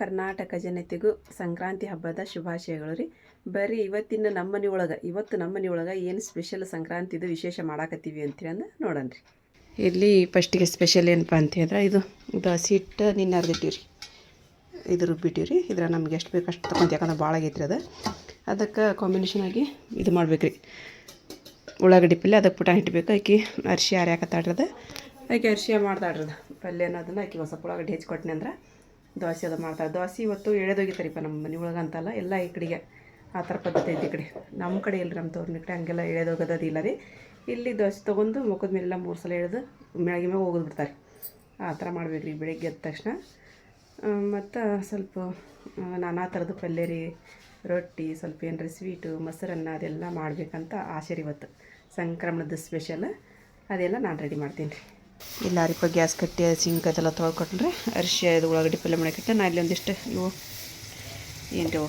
ಕರ್ನಾಟಕ ಜನತೆಗೂ ಸಂಕ್ರಾಂತಿ ಹಬ್ಬದ ಶುಭಾಶಯಗಳು ರೀ. ಬರೀ ಇವತ್ತಿನ ನಮ್ಮನೆ ಒಳಗೆ ಇವತ್ತು ನಮ್ಮನೆ ಒಳಗೆ ಏನು ಸ್ಪೆಷಲ್ ಸಂಕ್ರಾಂತಿದು ವಿಶೇಷ ಮಾಡಾಕತ್ತೀವಿ ಅಂತೇಳಿ ಅಂದ್ರೆ ನೋಡೋಣ ರೀ. ಇಲ್ಲಿ ಫಸ್ಟಿಗೆ ಸ್ಪೆಷಲ್ ಏನಪ್ಪ ಅಂತ ಹೇಳಿದ್ರೆ ಇದು ಇದು ಹಸಿ ಹಿಟ್ಟು ನಿನ್ನೆ ಅರ್ದಿಟ್ಟಿವಿ ರೀ ಇದು ರುಬ್ಬಿಟ್ಟಿವಿ ರೀ ಇದ್ರ ನಮ್ಗೆ ಎಷ್ಟು ಬೇಕು ಅಷ್ಟು ತಗೊಂತ ಯಾಕಂದ್ರೆ ಭಾಳ ಆಗೈತ್ರಿ ಅದು. ಅದಕ್ಕೆ ಕಾಂಬಿನೇಷನ್ ಆಗಿ ಇದು ಮಾಡ್ಬೇಕು ರೀ. ಉಳ್ಳಾಗಡ್ಡಿ ಪಲ್ಯ ಅದಕ್ಕೆ ಪುಟ ಇಟ್ಬೇಕು ಆಕಿ ಅರ್ಶಿ ಹಾಕ್ಯಾಕತ್ತಾಡ್ರದ ಆಕೆ ಅರ್ಶಿ ಮಾಡ್ತಾಡ್ರದ ಪಲ್ಯ ಅನ್ನೋದನ್ನ ಆಕಿ ಹೊಸ ಸ್ವಲ್ಪ ಉಳ್ಳಾಗಡ್ಡಿ ಹೆಚ್ಚಿಕೊಟ್ನಿ ಅಂದ್ರೆ ದೋಸೆ ಅದು ಮಾಡ್ತಾರೆ. ದೋಸೆ ಇವತ್ತು ಎಳೆದೋಗಿತ್ತಾರಿಪ್ಪ ನಮ್ಮ ಮನೆ ಒಳಗೆ ಅಂತಲ್ಲ ಎಲ್ಲ ಈ ಕಡೆಗೆ ಆ ಥರ ಪದ್ಧತಿ ಐತಿ ಈ ಕಡೆ. ನಮ್ಮ ಕಡೆ ಇಲ್ಲ ನಮ್ಮ ತೋರಿನ ಕಡೆ ಹಂಗೆಲ್ಲ ಎಳೆದೋಗೋದಿಲ್ಲ ರೀ. ಇಲ್ಲಿ ದೋಸೆ ತೊಗೊಂಡು ಮುಖದ ಮೇಲೆಲ್ಲ ಮೂರು ಸಲ ಎಳೆದು ಮ್ಯಾಗಿ ಮ್ಯಾಗ ಹೋಗೋದು ಬಿಡ್ತಾರೆ. ಆ ಥರ ಮಾಡ್ಬೇಕು ರೀ ಬೆಳಿಗ್ಗೆ ಎದ್ದ ತಕ್ಷಣ. ಮತ್ತು ಸ್ವಲ್ಪ ನಾನಾ ಥರದ ಪಲ್ಯ ರೀ, ರೊಟ್ಟಿ, ಸ್ವಲ್ಪ ಏನಾರ ಸ್ವೀಟು ಮೊಸರನ್ನ ಅದೆಲ್ಲ ಮಾಡಬೇಕಂತ ಆಸೆ ರೀ ಇವತ್ತು. ಸಂಕ್ರಮಣದ ಸ್ಪೆಷಲ್ ಅದೆಲ್ಲ ನಾನು ರೆಡಿ ಮಾಡ್ತೀನಿ ರೀ. ಇಲ್ಲ ಅರಿಪ ಗ್ಯಾಸ್ ಕಟ್ಟಿ, ಸಿಂಕ್ ಅದೆಲ್ಲ ತೊಳ್ಕೊಟ್ರೆ ಅರಿಶಿ ಅದು ಉಳ್ಳಾಗಡ್ಡಿ ಪಲ್ಯ ಕಟ್ಟೆ ನಾ ಇಲ್ಲಿ ಒಂದಿಷ್ಟು ಇವು ಏನು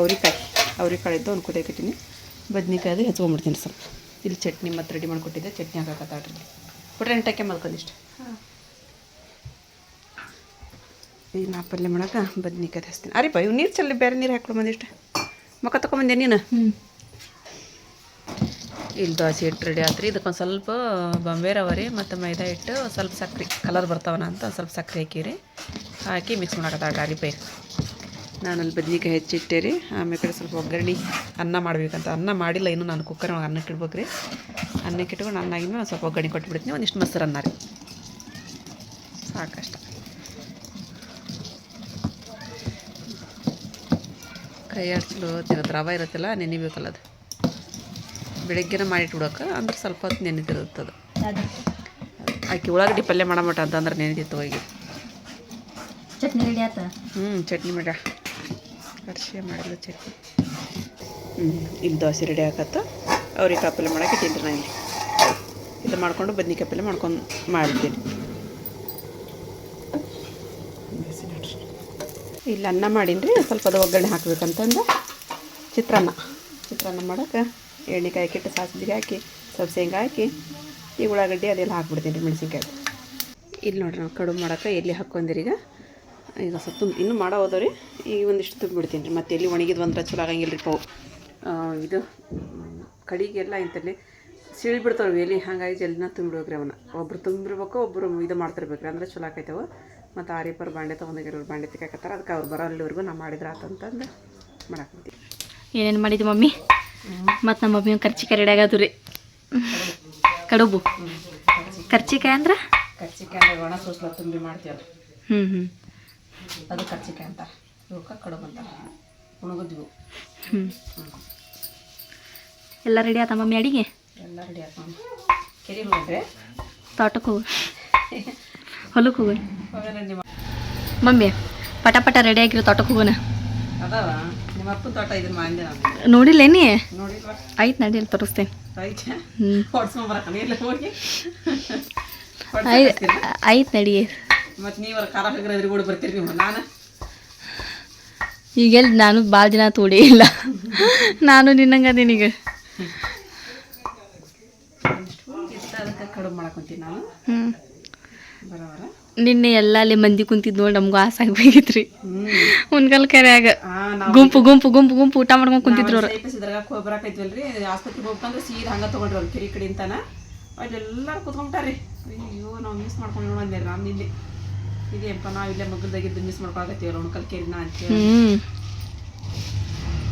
ಅವ್ರಿಕಾಯಿ ಅವ್ರಿಕಾಳು ಇದ್ದು ಒಂದು ಕುದಿಯಕತ್ತೀನಿ ಬದ್ನಿಕಾಯಿ ಅದು ಹೆಚ್ಕೊಂಡ್ಬಿಡ್ತೀನಿ ಸ್ವಲ್ಪ. ಇಲ್ಲಿ ಚಟ್ನಿ ಮತ್ತು ರೆಡಿ ಮಾಡಿಕೊಟ್ಟಿದ್ದೆ. ಚಟ್ನಿ ಹಾಕಕತ್ತಾಡ್ರಿ ಬಿಟ್ರೆ ಎಂಟಕ್ಕೆ ಮಲ್ಕೊಂಡಿಷ್ಟು. ಈಗ ನಾ ಪಲ್ಯ ಮಾಡೋಕೆ ಬದ್ನಿಕಾಯಿ ಹಚ್ತೀನಿ. ಅರಿಪ ಇವು ನೀರು ಚೆಲ್ಲಿ, ಬೇರೆ ನೀರು ಹಾಕ್ಕೊಂಡು ಬಂದಿಷ್ಟು. ಮಕ್ಕ ತಗೊಂಬಂದೆ ನೀನು? ಇಲ್ಲಿ ದೋಸೆ ಹಿಟ್ಟು ರೆಡಿ ಆತ್ರಿ. ಇದಕ್ಕೊಂದು ಸ್ವಲ್ಪ ಬಾಂಬೆ ರವೆ ರೀ ಮತ್ತು ಮೈದಾ ಹಿಟ್ಟು ಸ್ವಲ್ಪ ಸಕ್ರೆ. ಕಲರ್ ಬರ್ತಾವನ ಅಂತ ಒಂದು ಸ್ವಲ್ಪ ಸಕ್ಕರೆ ಹಾಕಿರಿ. ಹಾಕಿ ಮಿಕ್ಸ್ ಮಾಡಕತ್ತಾಳ ಪೈರು. ನಾನು ಅಲ್ಲಿ ಬದ್ನಿಕಾಯಿ ಹೆಚ್ಚಿಟ್ಟೆ ರೀ ಆಮೇಲೆ ಸ್ವಲ್ಪ ಒಗ್ಗರಣೆ ಅನ್ನ ಮಾಡಬೇಕಂತ. ಅನ್ನ ಮಾಡಿಲ್ಲ, ಇನ್ನೂ ನಾನು ಕುಕ್ಕರ್ ಅನ್ನಕ್ಕೆ ಇಡ್ಬೇಕು ರೀ ಅನ್ನಕ್ಕೆ ಇಟ್ಕೊಂಡು ಅನ್ನಾಗಿ ಒಂದು ಸ್ವಲ್ಪ ಒಗ್ಗರಣೆ ಕೊಟ್ಬಿಡ್ತೀನಿ. ಒಂದಿಷ್ಟು ಮೊಸರು ಅನ್ನ ರೀ. ಸಾಕಷ್ಟ. ಕೈ ಆಡ್ಸಲು ತಿನ್ನೋದು ರವೆ ಇರುತ್ತಲ್ಲ, ನೆನಿಬೇಕಲ್ಲ ಅದು. ಬೆಳಗ್ಗೆನ ಮಾಡಿಟ್ಬಿಡೋಕೆ ಅಂದ್ರೆ ಸ್ವಲ್ಪ ಹೊತ್ತು ನೆನೆದಿರುತ್ತೆ ಅದು ಆಕೆ ಉಳ್ಳಾಗಡ್ಡಿ ಪಲ್ಯ ಮಾಡಮಟ ಅಂತಂದ್ರೆ ನೆನೆದಿತ್ತು ಹೋಗಿ. ಚಟ್ನಿ ರೆಡಿ ಆತ? ಹ್ಞೂ ಚಟ್ನಿ ಮಾಡ. ಅರ್ಶಿ ಮಾಡಿಲ್ಲ ಚಟ್ನಿ. ಹ್ಞೂ ಇಲ್ಲಿ ದೋಸೆ ರೆಡಿ ಆಗತ್ತ. ಅವ್ರಿಗೆ ಕಾಪಲ್ಯ ಮಾಡೋಕೆ ತಿಂತೀನಿ ನಾನು ಇಲ್ಲಿ. ಇದು ಮಾಡ್ಕೊಂಡು ಬದ್ನಿಕಾಯಿ ಪಲ್ಯ ಮಾಡ್ಕೊಂಡು ಮಾಡ್ತೀನಿ. ಇಲ್ಲಿ ಅನ್ನ ಮಾಡೀನಿ ರೀ ಸ್ವಲ್ಪ ಅದು ಒಗ್ಗರಣೆ ಹಾಕ್ಬೇಕಂತಂದು. ಚಿತ್ರಾನ್ನ. ಚಿತ್ರಾನ್ನ ಮಾಡೋಕೆ ಎಣ್ಣೆ ಕಿಟ್ಟು ಸಾಸಿಗೆ ಹಾಕಿ ಸ್ವಲ್ಪ ಶೇಂಗಾ ಹಾಕಿ, ಈ ಉಳ್ಳಾಗಡ್ಡಿ ಅದೆಲ್ಲ ಹಾಕ್ಬಿಡ್ತೀನಿ ರೀ ಮೆಣಸಿನ್ಕಾಯಿ. ಇಲ್ಲಿ ನೋಡ್ರಿ ನಾವು ಕಡುಬು ಮಾಡೋಕೆ ಎಲ್ಲಿ ಹಾಕ್ಕೊಂಡಿರಿ ಈಗ? ಈಗ ಸ್ವಲ್ಪ ತುಂಬ ಇನ್ನೂ ಮಾಡೋ ಹೋದವ್ರಿ ಈಗ ಒಂದಿಷ್ಟು ತುಂಬಿಬಿಡ್ತೀನಿ ರೀ. ಮತ್ತೆ ಎಲ್ಲಿ ಒಣಗಿದ್ ಬಂದ್ರೆ ಚಲೋ ಆಗಂಗಿಲ್ಲ ರೀ ಪವು ಇದು ಕಡಿಗೆಲ್ಲ ಇಂತಲ್ಲಿ ಸಿಳಿಬಿಡ್ತಾವೆ ಎಲ್ಲಿ ಹಾಗಾಗಿ ಜಲ್ದಿನ ತುಂಬಿಡ್ಬೇಕ್ರಿ ಅವನ್ನ. ಒಬ್ರು ತುಂಬಿರ್ಬೇಕು ಒಬ್ಬರು ಇದು ಮಾಡ್ತಿರ್ಬೇಕು ರೀ ಅಂದ್ರೆ ಚಲೋ ಆಕೈತವ. ಮತ್ತು ಆರಿಪರ್ ಬಾಂಡೆ ತೊಗೊಂಡೋಗಿರೋರು ಬಾಂಡೆ ತಿಕ್ಕಾಕತ್ತಾರ. ಅದಕ್ಕೆ ಅವ್ರು ಬರೋ ಅಲ್ಲಿವರೆಗೂ ನಾ ಮಾಡಿದ್ರೆ ಆತಂತಂದು ಮಾಡಾಕತ್ತೀವಿ ಏನೇನು ಮಾಡಿದ್ದು ಮಮ್ಮಿ? ಮತ್ತು ನಮ್ಮ ಮಮ್ಮಿ ಕರ್ಚಿಕಾಯಿ ರೆಡಿ ಆಗದು ರೀ. ಕಡುಬು. ಕರ್ಚಿಕಾಯಿ ಅಂದ್ರೆ? ಕರ್ಚಿಕಾಯಿ ಒಣ ಸೋಸ್ಲ ತುಂಬಿ ಮಾಡ್ತೀವಲ್ಲ. ಹ್ಞೂ ಹ್ಞೂ ಅದು ಕರ್ಚಿಕಾಯಿ ಅಂತ. ಇವಕ್ಕೆ ಕಡುಬು ಅಂತ. ಉಣಗುದ್ವು. ಹ್ಞೂ ಎಲ್ಲ ರೆಡಿ ಆತ ಮಮ್ಮಿ ಅಡಿಗೆ? ಎಲ್ಲ ರೆಡಿ ಹಾಕೊಂಡು ಕೆರಿ ಹೋಗ್ರೆ ತೋಟಕ್ಕೆ ಹೋಗು. ಹೊಲಕ್ಕೆ ಹೋಗು. ಮಮ್ಮಿ ಪಟ ಪಟ ರೆಡಿ ಆಗಿರೋ ತೋಟಕ್ಕೆ ಹೋಗೋಣ. ಅದಾವ? ನಿಮ್ಮ ಅಪ್ಪನ ತೋಟ ಇದನ್ನ ಮಾಡಿದೆ ನಾನು. ನೋಡಿಲ್ಲ ನೀ ನೋಡಿಲ್ವಾ? ಆಯ್ತು ನಡಿ ಅಲ್ಲಿ ತೋರಿಸ್ತೇನೆ. ಐತೆ ಹೋಗಿ. ಆಯ್ತು ಆಯ್ತು ನಡಿ. ಈಗೆಲ್ಲ ನೀವರ ಖಾರ ಹಾಕಿದ್ರೆ ಎದುರು ಕೂಡ ಬರ್ತೀರಿ ನೀವು ನಾನು? ಈಗೆಲ್ಲಿ ನಾನು ಭಾಳ ದಿನ ತೋಡಿ ಇಲ್ಲ. ನಾನು ನಿನ್ನಂಗೆ ನಿನಗ ಅದಕ್ಕೆ ಕಡುಬು ಮಾಡಕೊಂತೀನಿ ನಾನು? ಹ್ಞೂ ನಿನ್ನೆ ಎಲ್ಲ ಅಲ್ಲಿ ಮಂದಿ ಕುಂತಿದ್ ನೋಡಿ ನಮ್ಗೂ ಆಸೆ ಆಗ್ಬೇಕಿತ್ರಿ. ರೀ ಉನ್ಕಲ್ ಕೆರೆಯಾಗ. ಗುಂಪು ಗುಂಪು ಗುಂಪು ಗುಂಪು ಊಟ ಮಾಡ್ಕೊಂಡು ಕುಂತಿದ್ರು ಅವ್ರು. ಇದ್ರಾಗ ಹೋಗಿ ಬರಾಕೈತ್ವಲ್ರಿ ಆಸ್ಪತ್ರೆಗೆ ಹೋಗ್ಬೇಕಂದ್ರೆ ಸೀದಾ ಹಂಗೆ ತೊಗೊಂಡ್ರಿ ಅವ್ರು ಕಿರಿ ಕಡೆ ಅಂತಾನ. ಅವ್ರೆಲ್ಲರೂ ಕುತ್ಕೊಂಬಿಟ್ಟಾರಿ ಅಯ್ಯೋ ನಾವು ಮಿಸ್ ಮಾಡ್ಕೊಂಡು ನೋಡಂದೇರಿ ನಾನು ಇಲ್ಲಿ ಇದೇಪ್ಪ ನಾವು ಇಲ್ಲೇ ಮಗಲ್ದಾಗಿದ್ದು ಮಿಸ್ ಮಾಡ್ಕೊಳಕತ್ತೀವಲ್ಲ ಉಣ್ಕಲ್ ಕೇರಿನ ಅಂತೇಳಿ ಹ್ಞೂ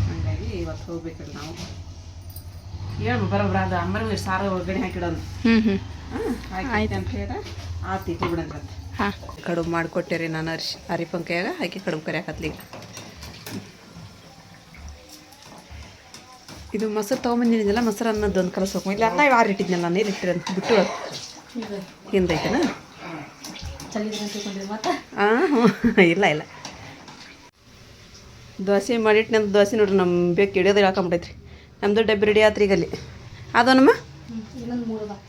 ಹಂಗಾಗಿ ಇವತ್ತು ಹೋಗ್ಬೇಕಲ್ಲ ನಾವು. ಹೇಳು ಬರೋಬ್ರ ಅದು ಅಮ್ಮನಿಗೆ ಸಾರು ಒಗ್ಗರಣೆ ಹಾಕಿಡೋದು ಹ್ಞೂ ಹ್ಞೂ ಹಾಂ ಆಯ್ತು. ಅಂತ ಹೇಳ ಆತು ಇಟ್ಟು ಹಾಂ. ಕಡುಬು ಮಾಡಿಕೊಟ್ಟೆ ರೀ ನಾನು ಅರಿಶಿ ಅರಿಪಂಕಾಯಾಗ ಹಾಕಿ ಕಡುಬು ಕರಿಯಾಕತ್ಲಿಗೆ ಇದು ಮೊಸರು ತೊಗೊಂಬಂದಿದ್ದೀನಲ್ಲ ಮೊಸರು ಅನ್ನೋದು ಒಂದು ಕಲಸ್ಬೇಕು ಇಲ್ಲ ಅನ್ನ ಯಾರು ಇಟ್ಟಿದ್ನಲ್ಲ ನೀರು ಇಟ್ಟಿರ ಬಿಟ್ಟು ಹಿಂದೈತೆನ? ಹಾಂ ಹ್ಞೂ ಇಲ್ಲ ಇಲ್ಲ. ದೋಸೆ ಮಾಡಿಟ್ಟು ನಂದು ದೋಸೆ ನೋಡ್ರಿ ನಮ್ಮ ಬೇಕು ಹಿಡಿಯೋದು ಹಾಕೊಂಬಿಟ್ಟೈತ್ರಿ ನಮ್ಮದು ಡಬ್ಬಿ ರೆಡಿ ಆತ್ರಿ ಈಗ ಅಲ್ಲಿ ಅದೋನಮ್ಮ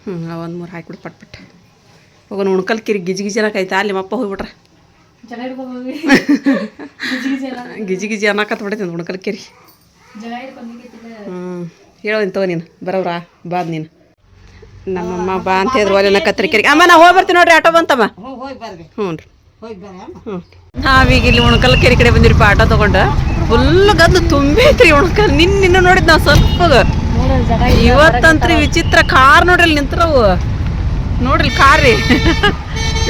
ಹ್ಞೂ ಒಂದು ಮೂರು ಹಾಕಿಬಿಡು ಪಟ್ ಪಟ್ ಹೋಗೋಣ ಉಣ್ಕಲ್ ಕಿರಿ ಗಿಜಿ ಗಿಜಿ ಅನ್ನಕೈತೆ. ಅಲ್ಲಿ ಮಪ್ಪ ಹೋಗ್ಬಿಟ್ರೆ. ಗಿಜಿ ಗಿಜಿ ಅನ್ನಕತ್ ಬಿಡೈತೆ ಉಣ್ಕಲ್ ಕಿರಿ. ಹ್ಞೂ ಹೇಳೋ ತಗೋ ನೀನು. ಬರೋವ್ರಾ? ಬಾದ್ ನೀನು. ನಮ್ಮಮ್ಮ ಬಾ ಅಂತ ಹೇಳಿದ್ರು ಒಲೆ ಕತ್ರಿ ಕಿರಿ. ಅಮ್ಮ ನಾ ಹೋಗಿ ಬರ್ತೀನಿ ನೋಡ್ರಿ. ಆಟೋ ಬಂತಮ್ಮ. ಬರ್ರಿ. ಹ್ಞೂ ರೀ. ಹ್ಞೂ ನಾವೀಗ ಇಲ್ಲಿ ಉಣ್ಕಲ್ ಕೆರೆ ಕಡೆ ಬಂದಿರಿ ಆಟೋ ತಗೊಂಡು. ಫುಲ್ ಗದ್ದು ತುಂಬೈತ್ರಿ ಉಣ್ಕಲ್. ನಿನ್ನ ನಿನ್ನ ನೋಡಿದ್ ನಾವು ಸ್ವಲ್ಪ ಇವತ್ತಂತ್ರಿ ವಿಚಿತ್ರ ಕಾರ್ ನೋಡ್ರಿ ಅಲ್ಲಿ ನಿಂತ್ರವು ನೋಡ್ರಿ ಕಾರ್ ರೀ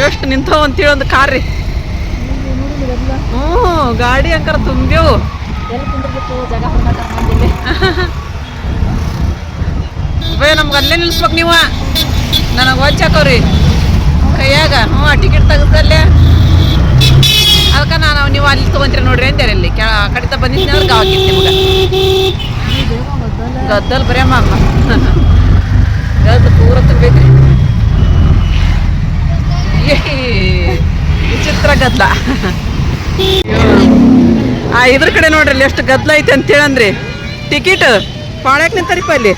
ಎಷ್ಟು ನಿಂತವ ಅಂತೇಳಿ ಒಂದು ಕಾರ್ ರೀ ಹ್ಞೂ, ಗಾಡಿ ಅಂಕರ ತುಂಬ್ಯವು. ಬೇ, ನಮ್ಗೆ ಅಲ್ಲೇ ನಿಲ್ಸ್ಬೇಕು ನೀವು. ನನಗೆ ವಾಚ್ ಹಾಕೋರಿ. ಕೈಯಾಗ. ಹ್ಞೂ ಟಿಕೆಟ್ ತೆಗೆದಲ್ಲೇ ಅದಕ್ಕೆ ನಾನು ನೀವು ಅಲ್ಲಿ ತೊಗೊಂತೀರಿ ನೋಡ್ರಿ ಅಂತಾರೆ ಅಲ್ಲಿ. ಕೆಳ, ಆ ಕಡೆ ಬಂದಿದ್ದೀನಿ ಗಾವಾಗಿತ್ತು ನಿಮ್ಗೆ. ಗದ್ದಲ್ ಬರೇ ಅಮ್ಮ. ಗದ್ದು ಪೂರ ತುಂಬೈತ್ರಿ ವಿಚಿತ್ರ ಗದ್ಲ. ಆ, ಇದ್ರ ಕಡೆ ನೋಡ್ರಿ, ಎಷ್ಟು ಗದ್ಲ ಐತೆ ಅಂತೇಳಿ ಅಂದ್ರಿ ಟಿಕೆಟ್ ಪಾಳ್ಯಾಕ್ ನಿಂತಾರಿಪ್ಪ ಅಲ್ಲಿ.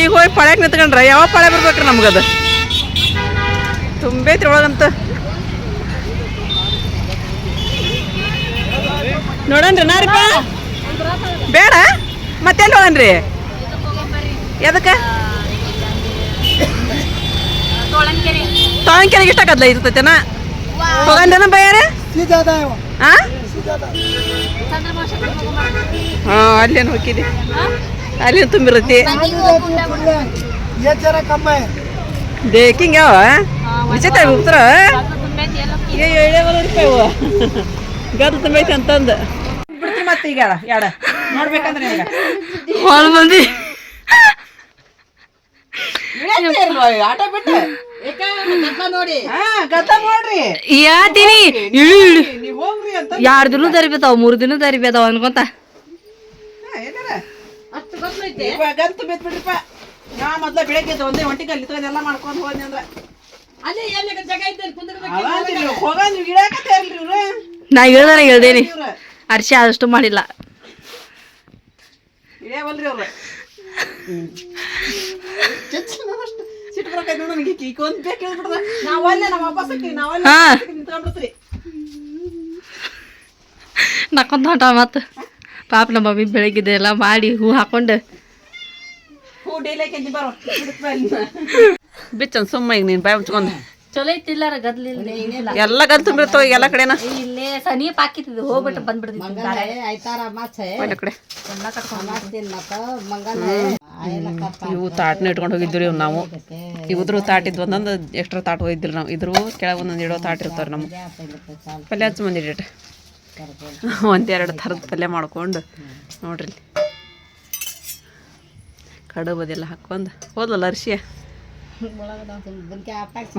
ಈಗ ಹೋಗಿ ಪಾಳ್ಯಾಕ್ ನಿಂತ್ಕೊಂಡ್ರ ಯಾವ ಪಾಳ್ಯ ಬರ್ಬೇಕ್ರಿ ನಮ್ಗದು ತುಂಬೈತ್ರಿ ಒಳಗಂತ. ನೋಡನ್ರಿ ನಾರಿಪ್ಪ ಬೇಡ ಮತ್ತೆಲ್ಲಿ ಹೋಗನ್ರಿ ಎದಕ್ಕೆ? ತೋಳಂಕೆರೆಗೆ ಎಷ್ಟಾಗದ್ಲ ಇರ್ತೈತೆನ? ಹೋಗಂದನ ಬಯ್ಯಾರ ಹಾಂ ಹಾಂ ಅಲ್ಲೇನು ಹೋಗಿದ್ದೆ ಅಲ್ಲೇನು ತುಂಬಿರತಿ ಬೇಕಿಂಗ್ ಯಾವ? ಏ ಉತ್ತರ? ರೂಪಾಯಿ ಗದ್ದು ತುಂಬೈತಿ ಅಂತಂದು. ಮತ್ತೆ ಈಗ ಯಾಡ ನೋಡ್ಬೇಕಂದ್ರೆ ಆಟ ಬಿಟ್ಟು ನೋಡಿ. ಹಾ ಗದ್ದ ನೋಡ್ರಿ. ಯಾತೀನಿ ಎರಡು ದಿನ ತರಿಬೇತಾವ ಮೂರು ದಿನ ತರಿಬೇತಾವ ಅನ್ಕೊಂತ. ಇವಾಗ ಗಂತು ಬಿತ್ ಬಿಡ್ರಿಪ್ಪ ನಾ ಮೊದ್ಲ ಬೆಳಗ್ಗೆ ಒಂದೇ ಒಂಟಿ ಕಲ್ಲಿ ಎಲ್ಲ ಮಾಡ್ಕೊಂಡು ಹೋದ್ನಿ ಅಂದ್ರ. ನಾ ಹೇಳ್ದಾರ ಹೇಳ್ದೇನಿ ಅರ್ಶಿ ಆದಷ್ಟು ಮಾಡಿಲ್ಲ. ಇಳಿಯವಲ್ರಿ ಅವ್ರು. ಸಿಟ್ಟು ಬರಕೈತೆ ನೋಡು ನನಗೆ ಈಗ ಒಂದು ಬೇಕು ಹೇಳ್ಬಿಡ್ದ ನಾವಲ್ಲೇ ನಮ್ಮ ವಾಪಸ್ ಹಾಕಿ ನಾವಲ್ಲೇ ಹಾ. ನಿಂತ್ಕೊಂಡ್ಬಿಡ್ತೀರಿ. ನಕ್ಕೊಂತ ಹೊಂಟ ಮತ್ತು ಪಾಪ ನಮ್ಮ ಮಮ್ಮಿ ಬೆಳಗ್ಗೆ ಎಲ್ಲ ಮಾಡಿ ಹೂ ಹಾಕೊಂಡು. ಹೂ ಡೈಲಿ ಕೆಂಜಿ ಬರೋ. ಬಿಚ್ಚನ್ ಸುಮ್ಮ ಈಗ ನೀನ್ ಬಾಯ್ ಮುಚ್ಕೊಂಡು. ಚಲೋ ಇತ್ತಿಲ್ಲಾರ ಗದ್ಲಿಲ್ಲ ಎಲ್ಲ ಗಲ್ ತುಂಬಿರ್ತಾವ ಈಗ ಎಲ್ಲ ಕಡೆನ? ಇಲ್ಲೇ ಸನಿ ಪಾಕಿತ್ತಿದ್ದು ಹೋಗ್ಬಿಟ್ಟು ಬಂದ್ಬಿಡ್ತೀನಿ ಎಲ್ಲ ಕಡೆ. ಎಲ್ಲ ಕಟ್ಕೊಂಡು ಇವು ತಾಟ್ನ ಇಟ್ಕೊಂಡು ಹೋಗಿದ್ವಿ ರೀ ನಾವು. ಇವ್ರು ತಾಟಿದ್ ಒಂದೊಂದು ಎಕ್ಸ್ಟ್ರಾ ತಾಟ್ ಹೋಗಿದ್ದಿಲ್ಲ ನಾವು. ಇದ್ರು ಕೆಳಗೆ ಒಂದೊಂದು ಇಡೋ ತಾಟ್ ಇರ್ತಾರೆ ನಮ್ಮ ಪಲ್ಯ ಹಚ್ಚ ಬಂದಿರಿ ಇಟ್ಟು ಒಂದೆರಡು ಥರದ ಪಲ್ಯ ಮಾಡ್ಕೊಂಡು ನೋಡ್ರಿ ಕಡು ಕಡುಬು ಅದೆಲ್ಲ ಹಾಕೊಂಡು ಹೋದಲ್ಲ ಅರ್ಶಿಯ?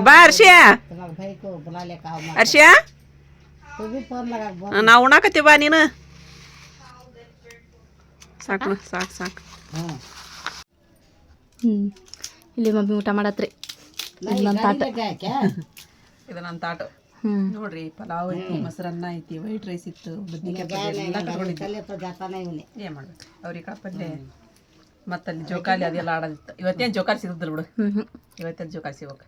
ಬಾ ಅರ್ಶಿಯ. ಅರ್ಶಿಯ? ನಾವು ಉಣ್ಣಾಕತ್ತೀವಿ ಬಾ ನೀನು. ಸಾಕು ಸಾಕು. ಸಾಕು ಹ್ಞೂ ಇಲ್ಲಿ ಮಮ್ಮಿ ಊಟ ಮಾಡತ್ರಿ. ಇದು ನನ್ನ ತಾಟ. ಇದು ನನ್ನ ತಾಟ. ಹ್ಞೂ ನೋಡ್ರಿ ಪಲಾವ್ ಐತಿ ಮೊಸರನ್ನ ಐತಿ ವೈಟ್ ರೈಸ್ ಇತ್ತು ಬದ್ನಿಕಾಯಿ ಪಲ್ಯ ಏನ್ ಮಾಡ್ಬೇಕು? ಅವ್ರಿಗೆ ಕಾಳು ಮತ್ತೆ ಅಲ್ಲಿ ಜೋಕಾಲಿ ಅದೆಲ್ಲ ಆಡೋದಿತ್ತು. ಇವತ್ತೇನು ಜೋಕಾಲಿ ಸಿಗುದಿಲ್ಲ ಬಿಡು. ಇವತ್ತೇನು ಜೋಕಾಲಿ ಸಿಗೋಕೆ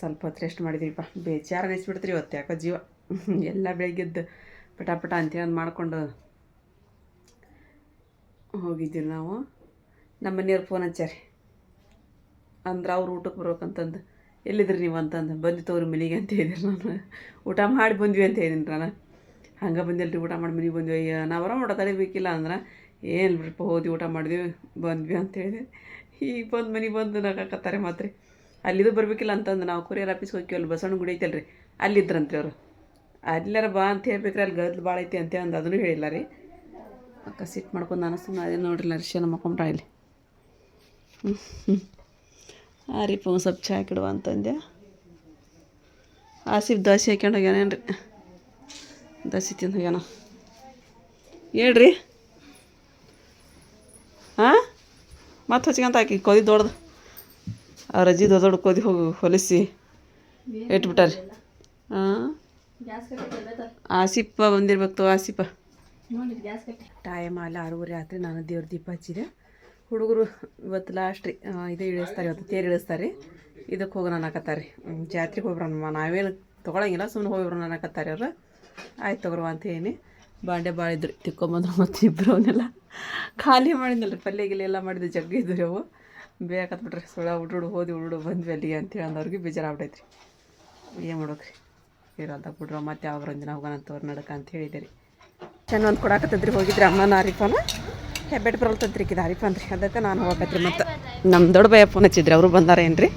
ಸ್ವಲ್ಪ ಹೊತ್ತು ರೆಸ್ಟ್ ಮಾಡಿದ್ವಿಪ್ಪ. ಬೇಜಾರು ಅನಿಸ್ಬಿಡ್ತ್ರಿ ಇವತ್ತು ಯಾಕೋ ಜೀವ. ಎಲ್ಲ ಬೆಳಗ್ಗೆದ್ದು ಪಟ ಪಟ ಅಂತೇಳಿ ಒಂದು ಮಾಡ್ಕೊಂಡು ಹೋಗಿದ್ದೀವಿ ನಾವು. ನಮ್ಮ ಮನೆಯವ್ರು ಫೋನ್ ಹಚ್ಚಾರಿ ಅಂದ್ರೆ ಅವ್ರು ಊಟಕ್ಕೆ ಬರ್ಬೇಕಂತಂದು ಎಲ್ಲಿದ್ರಿ ನೀವು ಅಂತಂದು ಬಂದಿತ್ತವ್ರು ಮನೆಗೆ ಅಂತ ಹೇಳಿದ್ರು ನಾನು. ಊಟ ಮಾಡಿ ಬಂದ್ವಿ ಅಂತ ಹೇಳಿದ್ದೀನಿ ನಾನು. ಹಂಗೆ ರೀ ಊಟ ಮಾಡಿ ಮನೆಗೆ ಬಂದ್ವಿ. ಅಯ್ಯ ನಾವರ ಊಟ ತಡಿಬೇಕಿಲ್ಲ ಅಂದ್ರೆ, ಏನು ಬಿಡಪ್ಪ ಹೋದ್ವಿ ಊಟ ಮಾಡಿದ್ವಿ, ಬಂದ್ವಿ ಅಂತ ಹೇಳಿದೆ. ಈಗ ಬಂದು ಮನೆಗೆ ಬಂದು ನಗಾಕತ್ತಾರೆ ಮಾತ್ರ. ಅಲ್ಲಿದು ಬರಬೇಕಿಲ್ಲ ಅಂತಂದು, ನಾವು ಕೊರಿಯರ್ ಆಫೀಸ್ಗೆ ಹೋಗಿ ಅಲ್ಲಿ ಬಸವಣ್ಣ ಗುಡಿ ಐತಲ್ರಿ. ಅಲ್ಲಿದ್ರಂತ್ರಿ ಅವರು. ಅಲ್ಲಾರ ಬಾ ಅಂತ ಹೇಳ್ಬೇಕ್ರಿ, ಅಲ್ಲಿ ಗದ್ಲು ಭಾಳ ಐತಿ ಅಂತ ಅಂದು ಅದನ್ನು ಹೇಳಿಲ್ಲ ರೀ. ಅಕ್ಕ ಸಿಟ್ಟು ಮಾಡ್ಕೊಂಡು ನಾನು ಸುಮ್ಮನೆ ಅದೇ ನೋಡ್ರಿ ನರ್ಶನ ಮಕ್ಕೊಂಬಿಟ್ಟ ಇಲ್ಲಿ ಹ್ಞೂ ಆ ರೀ ಒಂದು ಸ್ವಲ್ಪ ಚಹಾ ಹಾಕಿಡುವ ಅಂತಂದೆ ಆಸಿಫ್ ದೋಸೆ ಹಾಕ್ಯಂಡು ಹೋಗ್ಯಾನೇನ್ರಿ ದೋಸೆ ತಿಂದು ಹೋಗ್ಯಾನ. ಹೇಳ್ರಿ. ಹಾಂ? ಮತ್ತೆ ಹಚ್ಕೊಂತ ಹಾಕಿ ಕೊದಿ ದೊಡ್ದು ಅವ್ರ ಅಜ್ಜಿ ದೊಡ್ಡ ದೊಡ್ಡ ಕೊದಿ ಹೋಗಿ ಹೊಲಿಸಿ. ಇಟ್ಬಿಟ್ಟಾರಿ. ಹಾಂ ಆಸಿಪ್ಪ ಬಂದಿರ್ಬೇಕು ತೋ ಆಸಿಫ. ಟೈಮ್ ಅಲ್ಲ ಆರೂವರೆ ಆತ್ರಿ ನಾನು ದೇವ್ರ ದೀಪ ಹಚ್ಚಿದೆ. ಹುಡುಗರು ಇವತ್ತು ಲಾಸ್ಟ್ ರೀ ಇದು ಇಳಿಸ್ತಾರೆ, ಇವತ್ತು ತೇರು ಇಳಿಸ್ತಾರೆ. ಇದಕ್ಕೆ ಹೋಗೋಣ ಅನ್ನಕತ್ತಾರೆ ಜಾತ್ರೆಗೆ ಹೋಗ್ಬರೋಣ ನಾವೇನು ತೊಗೊಳಂಗಿಲ್ಲ ಸುಮ್ಮನೆ ಹೋಗ್ಬರೋಣ ಅನ್ನಕತ್ತಾರೆ ಅವರು. ಆಯ್ತು ತಗೋರು ಅಂತ ಹೇಳಿ ಬಾಂಡೆ ಭಾಳ ಇದ್ರು ತಿಕ್ಕೊಂಬಂದ್ರು ಮತ್ತು ಇಬ್ಬರು ಅವನ್ನೆಲ್ಲ ಖಾಲಿ ಮಾಡಿದ್ನಲ್ಲ ಪಲ್ಯ ಗಿಲ್ಲ ಎಲ್ಲ ಮಾಡಿದ್ದು ಜಗ್ಗ ಇದ್ವು ರೀ ಅವು. ಬೇಕಾತ್ಬಿಟ್ರೆ ಸುಳ ಹುಡುಡು ಹೋದಿ ಹುಡುಡು ಬಂದ್ವಿ ಅಲ್ಲಿಗೆ ಅಂತೇಳಿ ಅಂದವ್ರಿಗೆ ಬೇಜಾರಾಗ್ಬಿಟ್ಟೈತ್ರಿ ಏನು ಮಾಡೋಕ್ರಿ ಇರೋದ ಬಿಡ್ರು, ಮತ್ತೆ ಯಾವಾಗ ರಂಜನ ಹೋಗೋಣ ಅಂತವ್ರು ನಡಕ ಅಂತ ಹೇಳಿದ್ದೀರಿ ರೀ. ಚೆನ್ನೊಂದು ಕೊಡಾಕತ್ತದ್ರಿ, ಹೋಗಿದ್ರಿ ಅಮ್ಮನ ಆರಿಫನ. ಹೆಬ್ಬೆಟ್ ಬರಲ್ತದ್ರಿ ಕಿ ಆರಿಫ ಅಂದ್ರಿ ಅದಕ್ಕೆ ನಾನು ಹೋಗಕತ್ರಿ ಮತ್ತೆ. ನಮ್ಮ ದೊಡ್ಡ ಭಯ ಫೋನ್ ಹಚ್ಚಿದ್ರಿ, ಅವರು ಬಂದಾರ ಏನ್ರಿ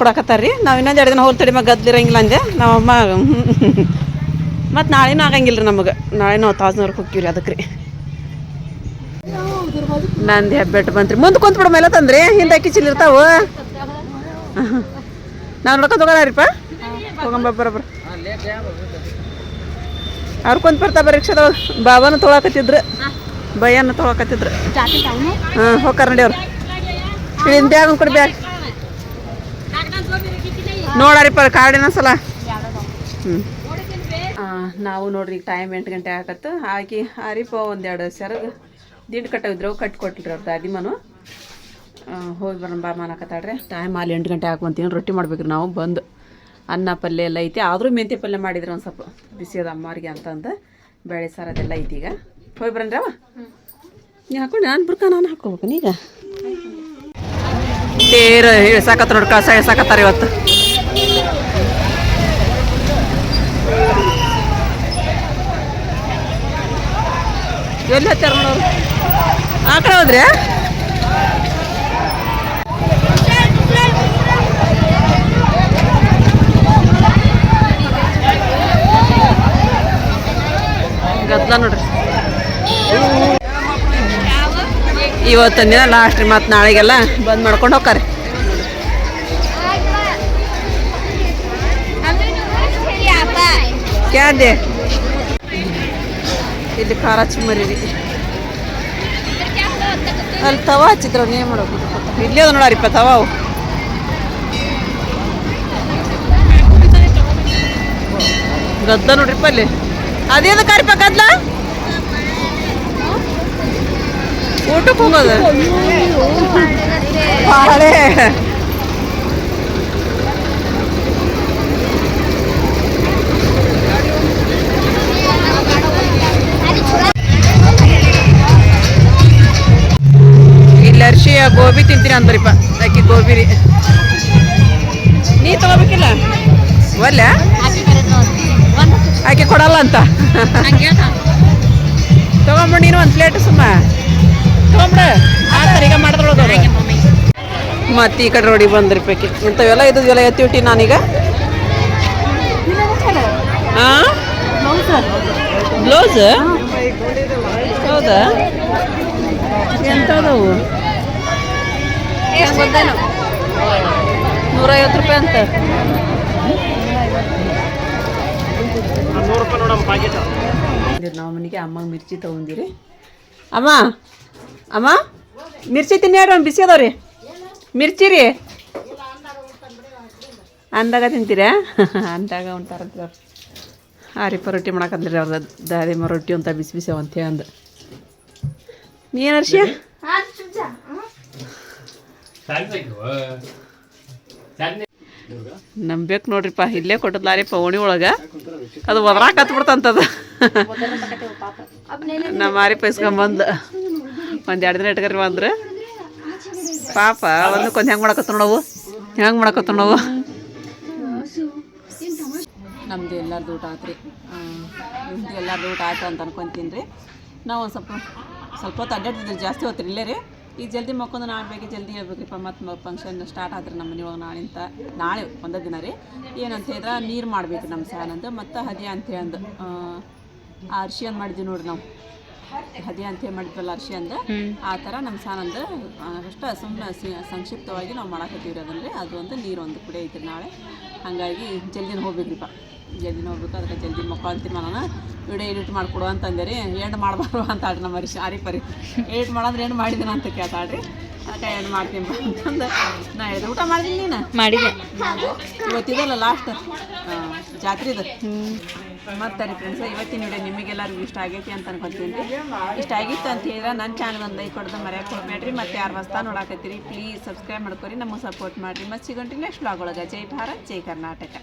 ಕೊಡಕತ್ತಾರ ರೀ ನಾವು ಇನ್ನೊಂದು ಎರಡು ದಿನ ಹೋಲ್ ಮಗ ಗದ್ಲಿರಂಗಿಲ್ಲ ಅಂದೆ. ನಮ್ಮಮ್ಮ ಮತ್ತು ನಾಳೆನೂ ಆಗಂಗಿಲ್ಲ ರೀ ನಮಗೆ. ನಾಳೆ ನಾವು ತಾಜ್ನವ್ರಿಗೆ ಹೋಗ್ತೀವಿ ರೀ ಅದಕ್ಕೆ ರೀ ನಂದು ಹೆಬ್ಬೆಟ್ಟು ಬಂತ್ರಿ. ಮುಂದೆ ಕುಂತ್ ಬಿಡ ಮೇಲೆ ತಂದ್ರಿ. ಹಿಂದೆ ಕಿಚಿಲ್ ಇರ್ತಾವ. ನಾವು ನೋಡ್ಕೊಂಡು ಹೋಗೋಣ ಹೋಗಂಬ ಬರೋಬ್ರ ಅವ್ರು ಕುಂತ್ ಬರ್ತಾ ರಿಕ್ಷಾದವ ಬಾಬಾನು ತೊಗೊಳಕತ್ತಿದ್ರು ಬಯ್ಯನ ತೊಗೊಳಕತ್ತಿದ್ರು ಹಾಂ ಹೋಗ್ತಾರ ನೋಡಿ ಅವ್ರು. ಇಲ್ಲಿಂದ ಬ್ಯಾಗ್ ಒಂದು ಕೊಡಿ ಬ್ಯಾಗ್. ನೋಡಾರಿಪ್ಪ ಕಾರ್ಡಿನ ಸಲ. ಹ್ಞೂ ನಾವು ನೋಡ್ರಿ ಈಗ ಟೈಮ್ ಎಂಟು ಗಂಟೆ ಆಗತ್ತು ಹಾಕಿ ಆರಿಪ ಒಂದೆರಡು ಸೆರಗು ದಿಂಡು ಕಟ್ಟಿದ್ರು ಅವು ಕಟ್ಟಿ ಕೊಟ್ಟಿಲ್ರಿ ಅವ್ರ ದಾದಿಮನು ಹೋಗಿ ಬರೋಣ ಬಾ ಮಾನಕತ್ತಾಡ್ರಿ ಟೈಮ್ ಅಲ್ಲಿ ಎಂಟು ಗಂಟೆ ಹಾಕೊಂತೀನಿ ರೊಟ್ಟಿ ಮಾಡ್ಬೇಕ್ರಿ ನಾವು? ಬಂದು. ಅನ್ನ ಪಲ್ಯ ಎಲ್ಲ ಐತಿ. ಆದರೂ ಮೆಂತ್ಯ ಪಲ್ಯ ಮಾಡಿದ್ರೆ ಒಂದು ಸ್ವಲ್ಪ ಬಿಸಿ ಅದ ಅಮ್ಮವ್ರಿಗೆ ಅಂತಂದು ಬೇಳೆ ಸಾರು ಅದೆಲ್ಲ ಐತಿ ಈಗ. ಹೋಗಿ ಬರನ್ರಿ ಅವ ನೀ ಹಾಕೊಂಡು, ನಾನು ಬುರ್ಕ, ನಾನು ಹಾಕೋಬೇಕು ನೀಗ? ತೇರು ಇಳ್ಸಾಕತ್ತ ನೋಡಿ ಕಸ ಇಳ್ಸಾಕತ್ತಾರ ಇವತ್ತು. ಎಲ್ಲಿ ಹಚ್ಚಾರ ನೋಡೋರು ಆ ಕಡೆ ಹೋದ್ರಿ ಗದ್ಲ ನೋಡ್ರಿ. ಇವತ್ತಿನ ಲಾಸ್ಟ್ ರೀ ಮತ್ತು ನಾಳೆಗೆಲ್ಲ ಬಂದ್ ಮಾಡ್ಕೊಂಡು ಹೋಗ್ತಾರೆ ಇಲ್ಲಿ ಖಾರ ಚುಮ್ಮರಿ ಅಲ್ಲಿ ತವ ಹಚ್ಚಿದ್ರ ಏನು ಮಾಡೋದು ಇಲ್ಲೇ ಅದ ನೋಡಾರಿಪ್ಪ ತವ ಅವು. ಗದ್ದ ನೋಡ್ರಿಪ್ಪ ಅಲ್ಲಿ. ಅದೇನು ಕಾರಿಪ್ಪ ಗದ್ಲ ಊಟಕ್ಕೆ ಹೋಗೋದು ಬಾಳೆ ಇಲ್ಲಿ ಅರ್ಶಿ ಗೋಬಿ ತಿಂತೀನಿ ಅಂದ್ರಿಪ್ಪ ಆಕಿ ಗೋಬಿ ರೀ ನೀ ತಗೋಬೇಕಿಲ್ಲ ಒಲ್ಲ ಆಕೆ ಕೊಡಲ್ಲ ಅಂತ? ತಗೊಂಬಿಡು ನೀನು ಒಂದು ಪ್ಲೇಟ್ ಸುಮ್ಮ. ತಗೊಂಬಿಡು ಆತರ ಈಗ ಮಾಡಿದ್ರೊಳಗ ಮತ್ತೆ ಈ ಕಡೆ ನೋಡಿ ಬಂದ್ರಿ ಪೈಕಿ ಇಂಥವೆಲ್ಲ ಇದ್ದವೆಲ್ಲ ಎತ್ತಿಬಿಟ್ಟಿ ನಾನೀಗ. ಹಾಂ ಬ್ಲೌಸ್ ಹೌದಾ? ಎಂಥದವು? ನೂರೈವತ್ತು ರೂಪಾಯಿ ಅಂತ. ನಾವು ಮನೆಗೆ ಅಮ್ಮಂಗೆ ಮಿರ್ಚಿ ತಗೊಂಡಿರಿ. ಅಮ್ಮ ಅಮ್ಮ ಮಿರ್ಚಿ ತಿನ್ಯಾರ ಬಿಸಿ ಅದಾವ್ರಿ. ಮಿರ್ಚಿ ರೀ. ಅಂದಾಗ ತಿಂತೀರಾ? ಅಂದಾಗ ಉಂಟಾರಂತ ಆರಿಪ ರೊಟ್ಟಿ ಮಾಡಕಂದ್ರಿ ಅವ್ರದ್ದು ದಾದಿಮ್ಮ ರೊಟ್ಟಿ ಅಂತ ಬಿಸಿ ಬಿಸಿ ಅಂತ ಅಂದ ನೀನು ಏನು ಹರ್ಷಿಯ? ನಂಬೇಕು ನೋಡ್ರಿಪ್ಪ, ಇಲ್ಲೇ ಕೊಟ್ಟದ್ಲಾರಿಪ್ಪ ಓಣಿ ಒಳಗೆ. ಅದು ಒದ್ರಾಕ ಹತ್ಬಿಡ್ತಂತದ. ನಮ್ಮ ಮಾರಿ ಇಸ್ಕೊಂಬಂದು ಒಂದು ಎರಡು ದಿನ ಇಟ್ಕರಿ ಬಂದ್ರೆ. ಪಾಪ ಒಂದಕ್ಕೊಂದು ಹೆಂಗೆ ಮಾಡಕತ್ತ ನೋಡವು ಹೆಂಗೆ ಮಾಡಕತ್ತ ನೋವು ನಮ್ದು ಎಲ್ಲರದು ಊಟ ಆತ್ರಿ. ನಿಮ್ದು ಊಟ ಆಯ್ತು ಅಂತ ಅನ್ಕೊಂತೀನಿ ರೀ. ನಾವು ಒಂದು ಸ್ವಲ್ಪ ಸ್ವಲ್ಪ ಹೊತ್ತು ಅಡ್ಡಾಡ್ತಿದ್ವಿ ಜಾಸ್ತಿ ಹೊತ್ತು ಇಲ್ಲೇ ರೀ ಈಗ ಜಲ್ದಿ ಮಕ್ಕೊಂದು ನಾಳೆ ಬೇಗ ಜಲ್ದಿ ಹೇಳ್ಬೇಕ್ರಿಪ್ಪ ಮತ್ತು ಫಂಕ್ಷನ್ ಸ್ಟಾರ್ಟ್ ಆದ್ರೆ ನಮ್ಮ ಮನೆಯೊಳಗೆ ನಾಳಿಂತ, ನಾಳೆ ಒಂದೇ ದಿನ ರೀ. ಏನಂತ ಹೇಳಿದ್ರೆ ನೀರು ಮಾಡ್ಬೇಕು ನಮ್ಮ ಸಾನಂದು ಮತ್ತು ಹದಿಯ ಅಂತ ಆ ಅರ್ಶಿ ಅಂದ್ ಮಾಡಿದ್ವಿ ನೋಡ್ರಿ ನಾವು. ಹದಿಯ ಅಂತ ಹೇಳಿ ಮಾಡಿದ್ವಲ್ಲ ಅರ್ಶಿ ಅಂದ ಆ ಥರ ನಮ್ಮ ಸಾನಂದು ಅಷ್ಟ ಸುಮ್ಮನೆ ಸಂಕ್ಷಿಪ್ತವಾಗಿ ನಾವು ಮಾಡಾಕತ್ತೀವಿ ರೀ. ಅದು ಒಂದು ನೀರು ಒಂದು ಕುಡಿ ಐತ್ರಿ ನಾಳೆ. ಹಾಗಾಗಿ ಜಲ್ದಿನ ಹೋಗ್ಬೇಕ್ರಿಪ್ಪ. ಜಲ್ದಿನ ಹೋಗ್ಬೇಕು, ಅದಕ್ಕೆ ಜಲ್ದಿ ಮಕ್ಕಳು ನಾನು ವಿಡಿಯೋ ಎಡಿಟ್ ಮಾಡಿಕೊಡು ಅಂತಂದೆ ರೀ ಎಂಡ್ ಮಾಡಬಾರ್ದು ಅಂತ ಆಡ್ರಿ ನಮ್ಮ ರೀ ಆರಿ ಪರಿ. ಎಡಿಟ್ ಮಾಡಂದ್ರೆ ಏನು ಮಾಡಿದ್ದೀನಿ ಅಂತ ಕೇಳ್ತಾಳ್ರಿ ಅದಕ್ಕೆ ಏನು ಮಾಡ್ತೀನಿ ಬಾ ಅಂತಂದು ನಾ ಹೇಳಿದೆ. ಊಟ ಮಾಡಿದ್ದೀನಿ ನೀನು? ಮಾಡಿದೆ. ಇವತ್ತಿದಲ್ಲ ಲಾಸ್ಟ್ ಜಾತ್ರೆದು ಮತ್ತೆ ರೀ ಫ್ರೆಂಡ್ಸ್ ಇವತ್ತಿನ ವಿಡಿಯೋ ನಿಮಗೆಲ್ಲರಿಗೂ ಇಷ್ಟ ಆಗೈತಿ ಅಂತ ಅನ್ಕೊತೀನಿ. ರೀ ಇಷ್ಟ ಆಗಿತ್ತು ಅಂತ ಹೇಳಿದ್ರೆ ನನ್ನ ಚಾನಲ್ ಒಂದು ಲೈಕ್ ಕೊಡೋದು ಮರ್ಯಾಕೆ ಕೊಡ್ಬೇಡ್ರಿ ಮತ್ತು ಯಾರು ಹೊಸ್ತಾ ನೋಡಾಕತ್ತೀರಿ ಪ್ಲೀಸ್ ಸಬ್ಸ್ಕ್ರೈಬ್ ಮಾಡ್ಕೊರಿ. ನಮಗೆ ಸಪೋರ್ಟ್ ಮಾಡಿರಿ. ಮತ್ತು ಸಿಗೋಂಟ್ರಿ ನೆಕ್ಸ್ಟ್ ಬ್ಲಾಗ್ ಒಳಗೆ. ಜೈ ಭಾರತ್ ಜೈ ಕರ್ನಾಟಕ.